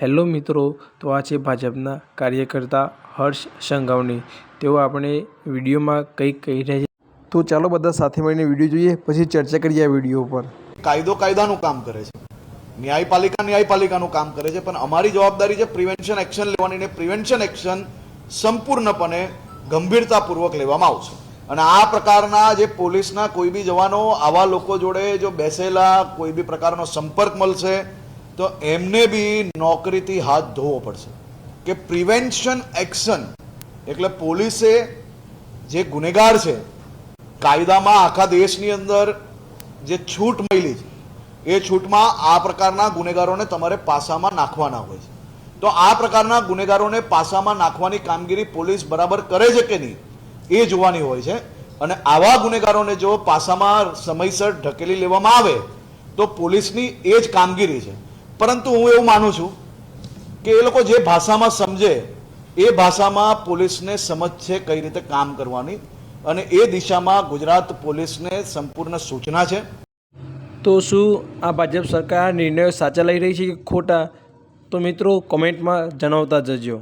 Hello મિત્રો, તો આ છે ભાજપના કાર્યકર્તા હર્ષ સંઘાવની. તેઓ આપણે વિડીયોમાં કંઈક કહી રહ્યા છે. તો ચાલો બધા સાથે મળીને વીડિયો જોઈએ, પછી ચર્ચા કરીએ આ વીડિયો ઉપર. કાયદો કાયદાનું કામ કરે છે. ન્યાયપાલિકા ન્યાયપાલિકાનું કામ કરે છે, પણ અમારી જવાબદારી છે પ્રિવેન્શન એક્શન લેવાની ને પ્રિવેન્શન એક્શન સંપૂર્ણપણે ગંભીરતાપૂર્વક લેવામાં આવશે. અને આ પ્રકારના જે પોલીસના કોઈ બી જવાનો, આવા લોકો જોડે જો બેસેલા કોઈ બી પ્રકારનો સંપર્ક મળશે તો એમને બી નોકરીથી હાથ ધોવો પડશે. કે પ્રિવેન્શન એક્શન, એટલે પોલીસે જે ગુનેગાર છે, કાયદામાં આખા દેશની અંદર જે છૂટ મળી છે, એ છૂટમાં આ પ્રકારના ગુનેગારોને તમારે પાસામાં નાખવાના હોય છે. તો આ પ્રકારના ગુનેગારોને પાસામાં નાખવાની કામગીરી પોલીસ બરાબર કરે છે કે નહીં, એ જોવાની હોય છે. અને આવા ગુનેગારોને જો પાસામાં સમયસર ઢકેલી લેવામાં આવે, તો પોલીસની એ જ કામગીરી છે. પરંતુ હું એવું માનું છું કે એ લોકો જે ભાષામાં સમજે, એ ભાષામાં પોલીસને સમજ છે કઈ રીતે કામ કરવાની અને એ દિશામાં ગુજરાત પોલીસને સંપૂર્ણ સૂચના છે. તો શું આ ભાજપ સરકાર નિર્ણયો સાચા લઈ રહી છે કે ખોટા? તો મિત્રો કોમેન્ટમાં જણાવતા જજો.